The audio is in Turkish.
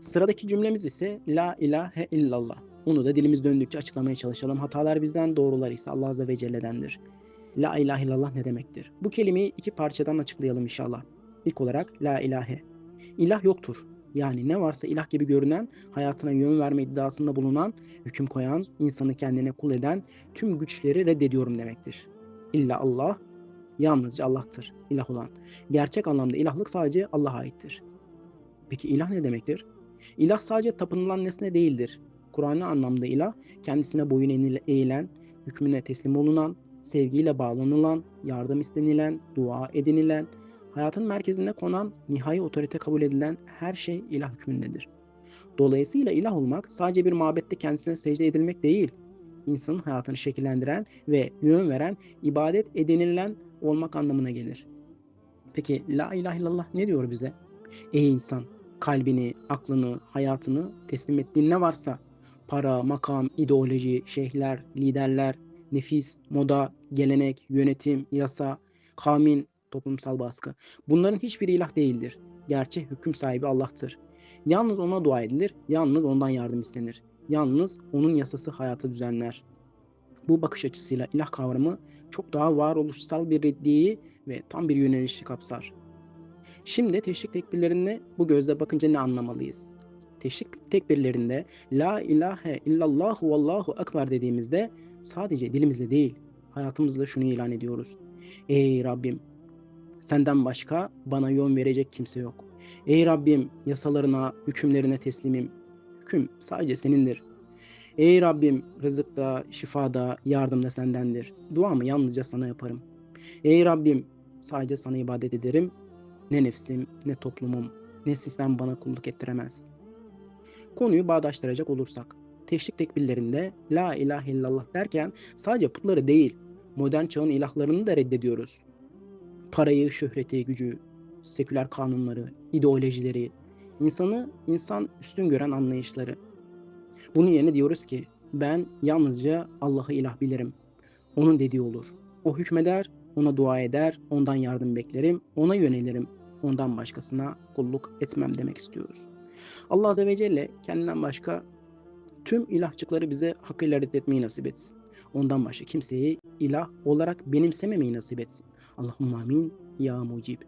Sıradaki cümlemiz ise La ilahe illallah. Onu da dilimiz döndükçe açıklamaya çalışalım. Hatalar bizden, doğrular ise Allah Azze ve Celle'dendir. La ilahe illallah ne demektir? Bu kelimeyi iki parçadan açıklayalım inşallah. İlk olarak La ilahe. İlah yoktur. Yani ne varsa ilah gibi görünen, hayatına yön verme iddiasında bulunan, hüküm koyan, insanı kendine kul eden tüm güçleri reddediyorum demektir. İlla Allah, yalnızca Allah'tır ilah olan. Gerçek anlamda ilahlık sadece Allah'a aittir. Peki ilah ne demektir? İlah sadece tapınılan nesne değildir. Kur'an'ı anlamda ilah, kendisine boyun eğile- eğilen, hükmüne teslim olunan, sevgiyle bağlanılan, yardım istenilen, dua edinilen, hayatın merkezinde konan, nihai otorite kabul edilen her şey ilah hükmündedir. Dolayısıyla ilah olmak sadece bir mabette kendisine secde edilmek değil, insanın hayatını şekillendiren ve yön veren, ibadet edinilen olmak anlamına gelir. Peki la ilahe illallah ne diyor bize? Ey insan, kalbini, aklını, hayatını teslim ettiğin ne varsa, para, makam, ideoloji, şeyhler, liderler, nefis, moda, gelenek, yönetim, yasa, kamin, toplumsal baskı. Bunların hiçbiri ilah değildir. Gerçek hüküm sahibi Allah'tır. Yalnız ona dua edilir, yalnız ondan yardım istenir. Yalnız onun yasası hayatı düzenler. Bu bakış açısıyla ilah kavramı çok daha varoluşsal bir reddiyeyi ve tam bir yönelişi kapsar. Şimdi teşrik tekbirlerine bu gözle bakınca ne anlamalıyız? Teşrik tekbirlerinde La ilahe illallah vallahu ekber dediğimizde sadece dilimizle değil, hayatımızla şunu ilan ediyoruz. Ey Rabbim, senden başka bana yön verecek kimse yok. Ey Rabbim, yasalarına, hükümlerine teslimim. Hüküm sadece senindir. Ey Rabbim, rızıkta, şifada, yardımda sendendir. Duamı yalnızca sana yaparım. Ey Rabbim, sadece sana ibadet ederim. Ne nefsim, ne toplumum, ne sistem bana kulluk ettiremez. Konuyu bağdaştıracak olursak, teşrik tekbirlerinde La ilahe illallah derken sadece putları değil, modern çağın ilahlarını da reddediyoruz. Parayı, şöhreti, gücü, seküler kanunları, ideolojileri, insanı insan üstün gören anlayışları. Bunun yerine diyoruz ki ben yalnızca Allah'ı ilah bilirim. Onun dediği olur. O hükmeder, ona dua eder, ondan yardım beklerim, ona yönelirim. Ondan başkasına kulluk etmem demek istiyoruz. Allah Azze ve Celle kendinden başka tüm ilahçıkları bize hakkıyla reddetmeyi nasip etsin. Ondan başka kimseyi ilah olarak benimsememeyi nasip etsin. Allahümme amin ya mucib.